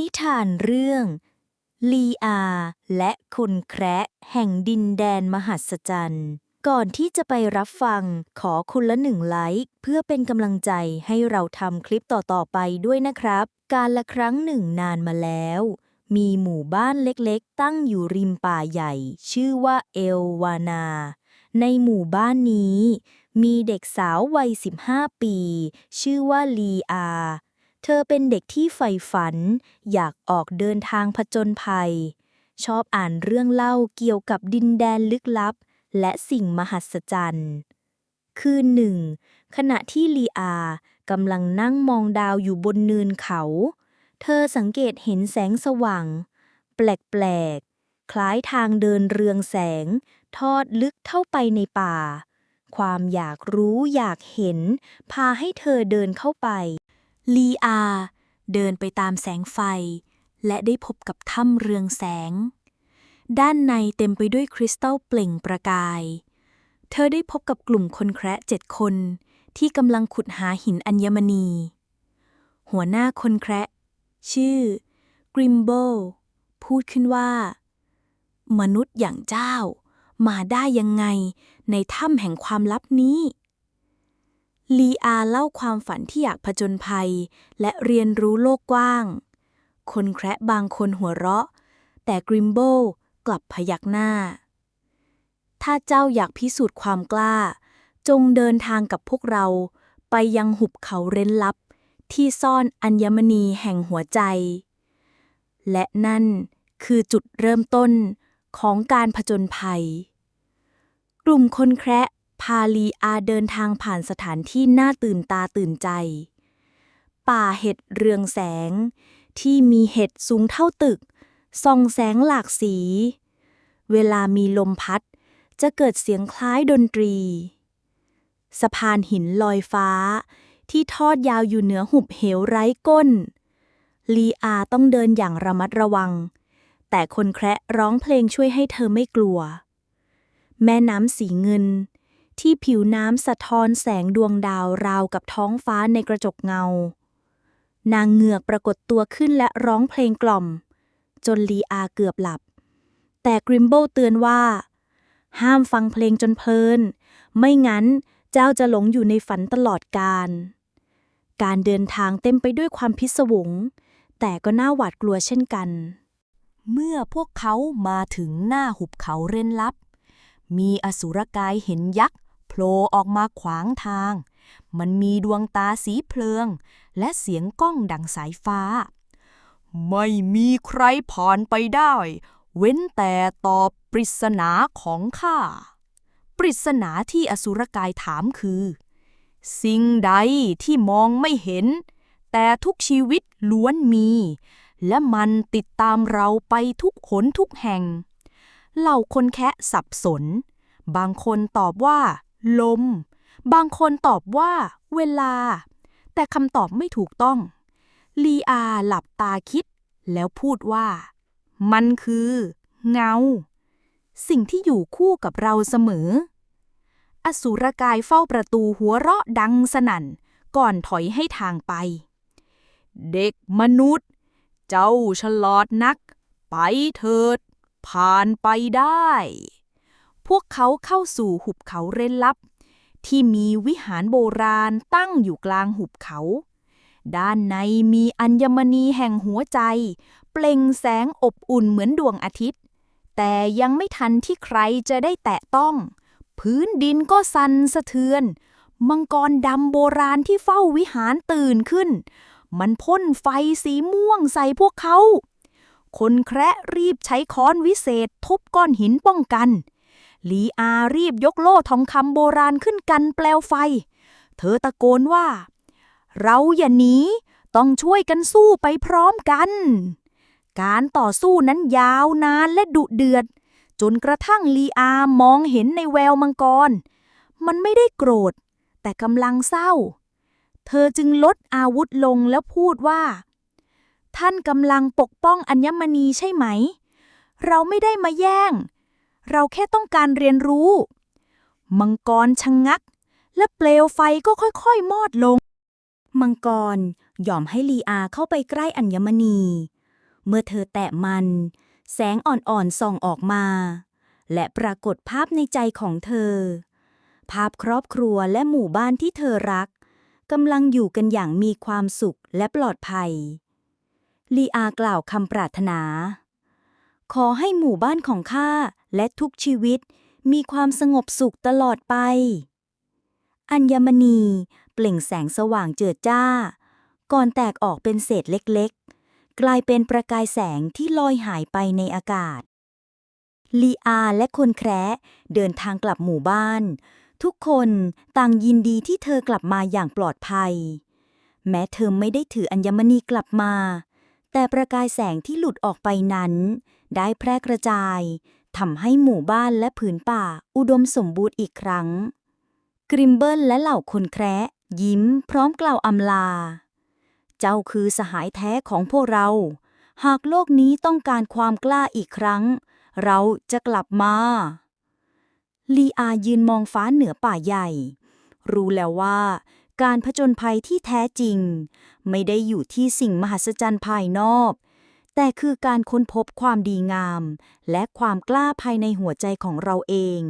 นิทานเรื่อง ลีอา และคนแคระแห่งดินแดนมหัศจรรย์ ก่อนที่จะไปรับฟังขอคุณละหนึ่งไลค์เพื่อเป็นกำลังใจให้เราทำคลิปต่อ ๆ ไปด้วยนะครับ การละครั้งหนึ่งนานมาแล้ว มีหมู่บ้านเล็กๆ ตั้งอยู่ริมป่าใหญ่ ชื่อว่าเอลวานา ในหมู่บ้านนี้ มีเด็กสาววัย 15 ปี ชื่อว่าลีอา เธอเป็นเด็กที่ใฝ่ฝัน อยากออกเดินทางผจญภัย ชอบอ่านเรื่องเล่าเกี่ยวกับดินแดนลึกลับ และสิ่งมหัศจรรย์ คืนหนึ่ง ขณะที่ลีอากำลังนั่งมองดาวอยู่บนเนินเขา เธอสังเกตเห็นแสงสว่าง แปลกๆ คล้ายทางเดินเรืองแสง ทอดลึกเข้าไปในป่า ความอยากรู้อยากเห็น พาให้เธอเดินเข้าไป ลีอา เดินไปตามแสงไฟ และได้พบกับถ้ำเรืองแสง ด้านในเต็มไปด้วยคริสตัลเปล่งประกาย เธอได้พบกับกลุ่มคนแคระเจ็ดคน ที่กำลังขุดหาหินอัญมณี หัวหน้าคนแคระชื่อกริมโบพูดขึ้นว่า มนุษย์อย่างเจ้า มาได้ยังไงในถ้ำแห่งความลับนี้ ลีอาเล่าความฝันที่อยากผจญภัย และเรียนรู้โลกกว้าง คนแคระบางคนหัวเราะ แต่กริมโบกลับพยักหน้า ถ้าเจ้าอยากพิสูจน์ความกล้า จงเดินทางกับพวกเราไปยังหุบเขาเร้นลับ ที่ซ่อนอัญมณีแห่งหัวใจ และนั่นคือจุดเริ่มต้นของการผจญภัย กลุ่มคนแคระ พาลีอาเดินทางผ่านสถานที่น่าตื่นตาตื่นใจ ป่าเห็ดเรืองแสง ที่มีเห็ดสูงเท่าตึก ส่องแสงหลากสี เวลามีลมพัด จะเกิดเสียงคล้ายดนตรี สะพานหินลอยฟ้า ที่ทอดยาวอยู่เหนือหุบเหวไร้ก้น ลีอาต้องเดินอย่างระมัดระวัง แต่คนแคระร้องเพลงช่วยให้เธอไม่กลัว แม่น้ำสีเงิน ที่ผิวน้ำสะท้อนแสงดวงดาวราวกับท้องฟ้าในกระจกเงา นางเหงือกปรากฏตัวขึ้นและร้องเพลงกล่อม จนลีอาเกือบหลับ แต่กริมโบเตือนว่า ห้ามฟังเพลงจนเพลิน ไม่งั้นเจ้าจะหลงอยู่ในฝันตลอดกาลการเดินทางเต็มไปด้วยความพิศวง แต่ก็น่าหวาดกลัวเช่นกัน เมื่อพวกเขามาถึงหน้าหุบเขาเร้นลับมีอสุรกายเห็นยักษ์ โผล่ออกมาขวางทาง มันมีดวงตาสีเพลิง และเสียงก้องดังสายฟ้า ไม่มีใครผ่านไปได้ เว้นแต่ตอบปริศนาของข้า ปริศนาที่อสุรกายถามคือ สิ่งใดที่มองไม่เห็น แต่ทุกชีวิตล้วนมี และมันติดตามเราไปทุกหนทุกแห่ง เหล่าคนแคะสับสน บางคนตอบว่า ลม บางคนตอบว่า เวลา แต่คำตอบไม่ถูกต้อง ลีอาหลับตาคิด แล้วพูดว่า มันคือ เงา สิ่งที่อยู่คู่กับเราเสมอ อสูรกายเฝ้าประตูหัวเราะดังสนั่น ก่อนถอยให้ทางไป เด็กมนุษย์ เจ้าฉลาดนัก ไปเถิด ผ่านไปได้ พวกเขาเข้าสู่หุบเขาเร้นลับ ที่มีวิหารโบราณตั้งอยู่กลางหุบเขา ด้านในมีอัญมณีแห่งหัวใจ เปล่งแสงอบอุ่นเหมือนดวงอาทิตย์ แต่ยังไม่ทันที่ใครจะได้แตะต้อง พื้นดินก็สั่นสะเทือน มังกรดำโบราณที่เฝ้าวิหารตื่นขึ้น มันพ่นไฟสีม่วงใส่พวกเขาคนแคระรีบใช้ค้อนวิเศษทุบก้อนหินป้องกัน ลีอารีบยกโล่ทองคำโบราณขึ้นกันแปลวไฟ เธอตะโกนว่า เราอย่าหนีต้องช่วยกันสู้ไปพร้อมกัน การต่อสู้นั้นยาวนานและดุเดือด จนกระทั่งลีอามองเห็นในแววมังกร มันไม่ได้โกรธ แต่กำลังเศร้า เธอจึงลดอาวุธลงแล้วพูดว่า ท่านกำลังปกป้องอัญมณีใช่ไหม เราไม่ได้มาแย่ง เราแค่ต้องการเรียนรู้ มังกรชะงงัก และเปลวไฟก็ค่อยๆ มอดลง มังกรยอมให้ลีอาเข้าไปใกล้อัญมณี เมื่อเธอแตะมัน แสงอ่อนๆส่องออกมา และปรากฏภาพในใจของเธอ ภาพครอบครัวและหมู่บ้านที่เธอรักกำลังอยู่กันอย่างมีความสุขและปลอดภัย ลีอากล่าวคำปรารถนา ขอให้หมู่บ้านของข้าและทุกชีวิตมีความสงบสุขตลอดไป อัญมณี เปล่งแสงสว่างเจิดจ้า ก่อนแตกออกเป็นเศษเล็กๆ กลายเป็นประกายแสงที่ลอยหายไปในอากาศ ลีอาและคนแคระเดินทางกลับหมู่บ้าน ทุกคนต่างยินดีที่เธอกลับมาอย่างปลอดภัย แม้เธอไม่ได้ถืออัญมณีกลับมา แต่ประกายแสงที่หลุดออกไปนั้น ได้แพร่กระจายทำให้หมู่บ้านและผืนป่าอุดมสมบูรณ์อีกครั้ง กริมเบิลและเหล่าคนแคระยิ้มพร้อมกล่าวอำลา เจ้าคือสหายแท้ของพวกเรา หากโลกนี้ต้องการความกล้าอีกครั้ง เราจะกลับมา ลีอายืนมองฟ้าเหนือป่าใหญ่ รู้แล้วว่าการผจญภัยที่แท้จริง ไม่ได้อยู่ที่สิ่งมหัศจรรย์ภายนอก แต่คือการค้นพบความดีงาม และความกล้าภายในหัวใจของเราเอง